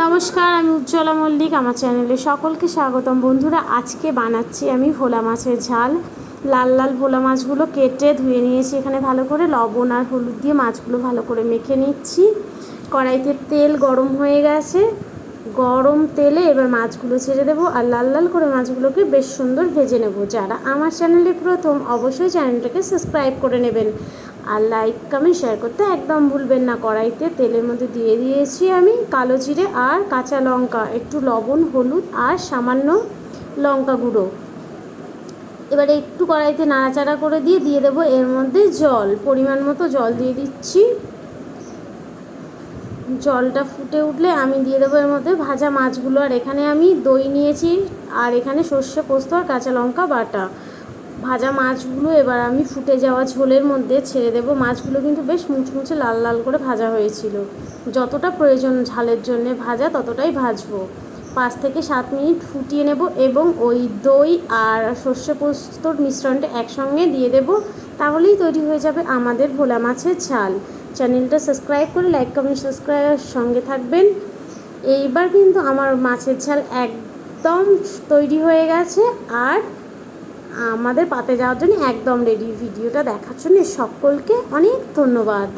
নমস্কার, আমি উজ্জ্বলা মল্লিক, আমার চ্যানেলে সকলকে স্বাগতম। বন্ধুরা, আজকে বানাচ্ছি আমি ভোলা মাছের ঝাল। লাল লাল ভোলা মাছগুলো কেটে ধুয়ে নিয়েছি এখানে ভালো করে। লবণ আর হলুদ দিয়ে মাছগুলো ভালো করে মেখে নিচ্ছি। কড়াইতে তেল গরম হয়ে গেছে। গরম তেলে এবার মাছগুলো ছেড়ে দেবো আর লাল লাল করে মাছগুলোকে বেশ সুন্দর ভেজে নেব। যারা আমার চ্যানেলে প্রথম, অবশ্যই চ্যানেলটাকে সাবস্ক্রাইব করে নেবেন। আর লাইক কমেন্ট শেয়ার করতে একদম ভুলবেন না কড়াইতে। তেলের মধ্যে দিয়ে দিয়েছি আমি কালো জিরে আর কাঁচা লঙ্কা, একটু লবণ, হলুদ আর সামান্য লঙ্কা গুঁড়ো। এবারে একটু কড়াইতে নাড়াচাড়া করে দিয়ে দিয়ে দেবো এর মধ্যে জল। পরিমাণ মতো জল দিয়ে দিচ্ছি। জলটা ফুটে উঠলে আমি দিয়ে দেবো এর মধ্যে ভাজা মাছগুলো। আর এখানে আমি দই নিয়েছি, আর এখানে সর্ষে পোস্ত আর কাঁচা লঙ্কা বাটা। ভাজা মাছগুলো এবার আমি ফুটে যাওয়া ঝোলের মধ্যে ছেড়ে দেবো। মাছগুলো কিন্তু বেশ মুচমুচে লাল লাল করে ভাজা হয়েছিল। যতটা প্রয়োজন ঝালের জন্য ভাজা, ততটাই ভাজবো। পাঁচ থেকে সাত মিনিট ফুটিয়ে নেব এবং ওই দই আর সর্ষে পোস্তর মিশ্রণটা একসঙ্গে দিয়ে দেব। তাহলেই তৈরি হয়ে যাবে আমাদের ভোলা মাছের ঝাল। চ্যানেলটা সাবস্ক্রাইব করে লাইক, কমেন্ট সাবস্ক্রাইবের সঙ্গে থাকবেন। এইবার কিন্তু আমার মাছের ঝাল একদম তৈরি হয়ে গেছে। আর আমাদের পাতে যাওয়ার জন্য একদম রেডি ভিডিওটা দেখার জন্য সকলকে অনেক ধন্যবাদ।